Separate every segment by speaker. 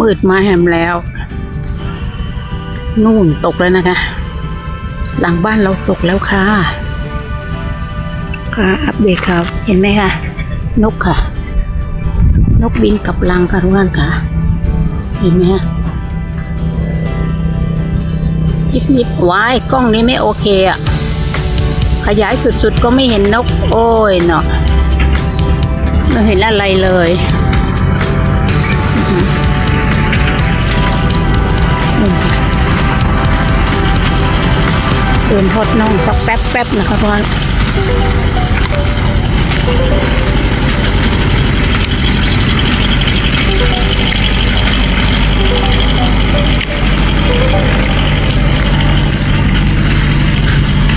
Speaker 1: มืดมาแหมแล้ว นู่นตกแล้วนะคะ หลังบ้านเราตกแล้วค่ะ ค่ะอัปเดตครับ เห็นไหมคะ นกค่ะ นกบินกับรังค่ะทุกท่านค่ะ เห็นไหมฮะยิบยิบวายกล้องนี้ไม่โอเคอะขยายสุดๆก็ไม่เห็นนก โอ้ยเนาะไม่เห็นอะไรเลยอื้ เดินทอดน่องสักแป๊บๆนะคะทุกท่าน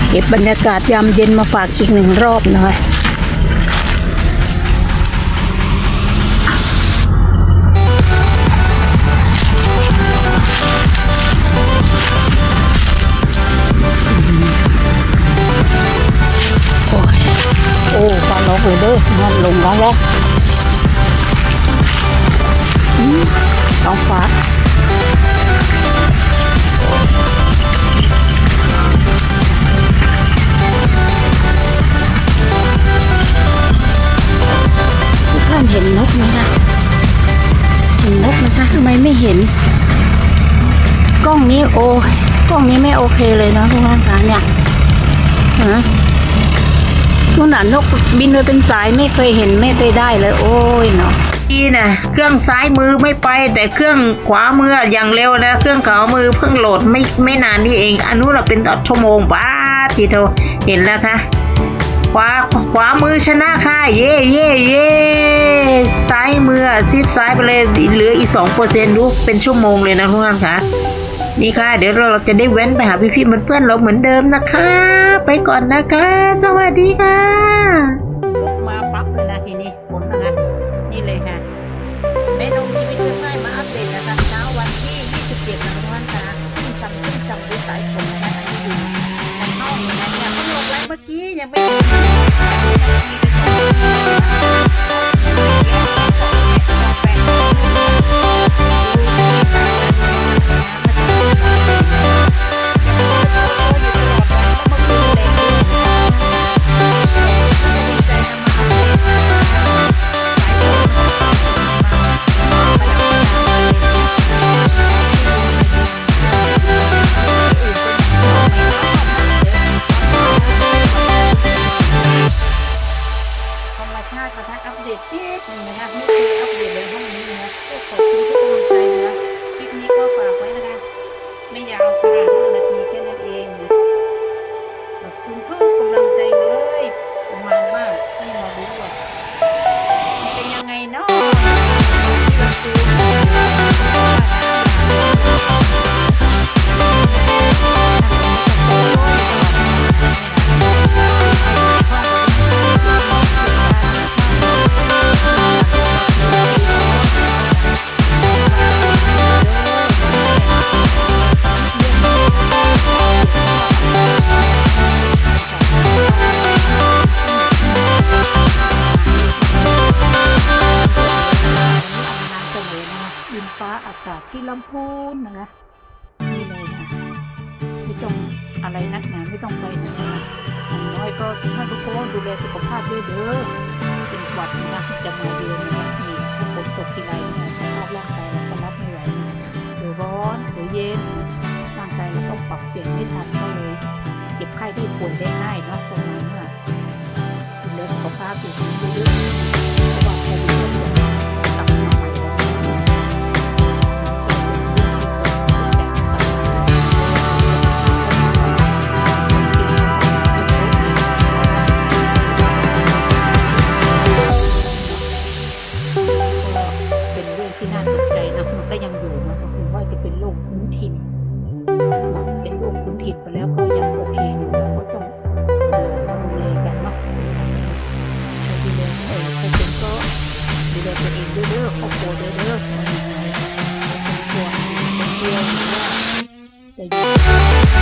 Speaker 1: เก็บบรรยากาศยามเย็นมาฝากอีกหนึ่งรอบนะคะ อเด้อมันลงร้องแล้วอืมท้องฟ้าทุกท่านเห็นนกไหมคะเห็นนกไหมคะทำไมไม่เห็น กล้องนี้โอ้กล้องนี้ไม่โอเคเลยนะทุกท่านคะเนี่ยฮะ นู่นน่ะนกบินไปเป็นสายไม่เคยเห็นไม่เคยได้เลย โอ้ยเนาะนี่นะเครื่องซ้ายมือไม่ไป แต่เครื่องขวามืออย่างเร็วนะเครื่องขวามือเพิ่งโหลดไม่ไม่นานนี่เองอันนู้นเราเป็นชั่วโมงบ้าทีโทเห็นแล้วคะขวาขวามือชนะค่ะ เย่เย่เย่ซ้ายมือซีดซ้ายไปเลยเหลืออีกสองเปอร์เซ็นต์ดูเป็นชั่วโมงเลยนะทุกท่านคะนี่ค่ะ เดี๋ยวเราจะได้แว้นไปหาพี่ๆเพื่อนๆเราเหมือนเดิมนะคะ ไปก่อนนะคะ สวัสดีค่ะลกมาปั๊บเลยนะทีนี้ฝนนะคะนี่เลยค่ะแม่นมชีวิตง่ายมาอัปเดตนะคะเช้าวันที่ 27นะทุกท่านคะขึ้นจำขึ้นจำด้วยสายฝนนะคะที่อยู่ในห้องเลยนะเนี่ยเพิ่งลงไลน์เมื่อกี้ยังไม่ ไม่ ฟ้าอากาศที่ลำพูนนะคะนี่เลยค่ะไม่ต้องอะไรนักหนาไม่ต้องไปไหนนะคะอย่างน้อยก็ท่านทุกคนดูแลสุขภาพด้วยเด้อเป็นหวัดนะจะมาเดือนนะคะนี่ถ้าฝนตกทีไรนี่ยสภาพร่างกายเราก็รับไม่ไหวนะเดี๋ยวร้อนเดี๋ยวเย็นร่างกายเราก็ปรับเปลี่ยนไม่ทันก็เลยเจ็บไข้ได้ป่วยได้ง่ายเนาะประมาณว่าดูแลสุขภาพอยู่ดีๆเย ด้วยเด้อครอบครัวด้วย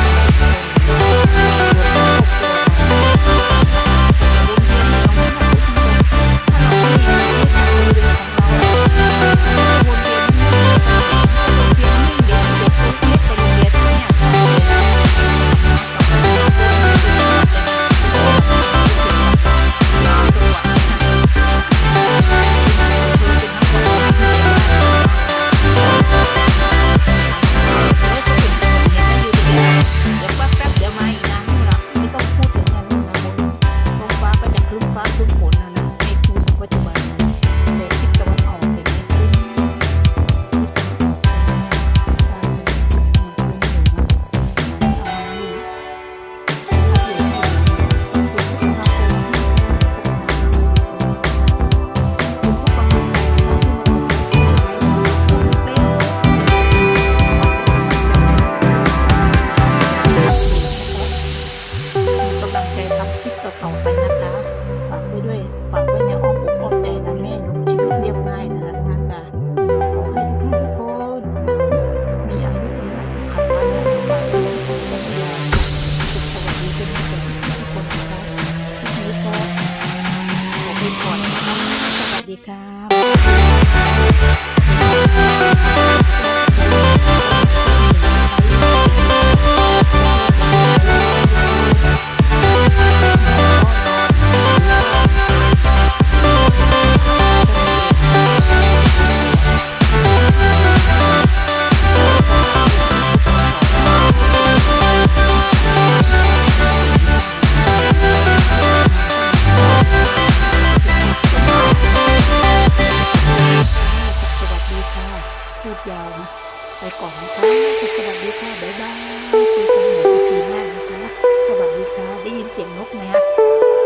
Speaker 1: สวัสดีค่ะบ๊ายบายคุยกันหม่อีพีหน้านะคะสวัสดีค่ะได้ยินเสียงนกไหมคะ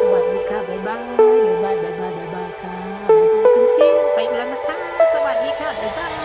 Speaker 1: สวัสดีค่ะบ๊ายบายบ๊ายบายบ๊ายบายบ๊ายบายค่ะบ๊คุณเก้ไปแล้วนะคะสวัสดีค่ะบ๊ายบาย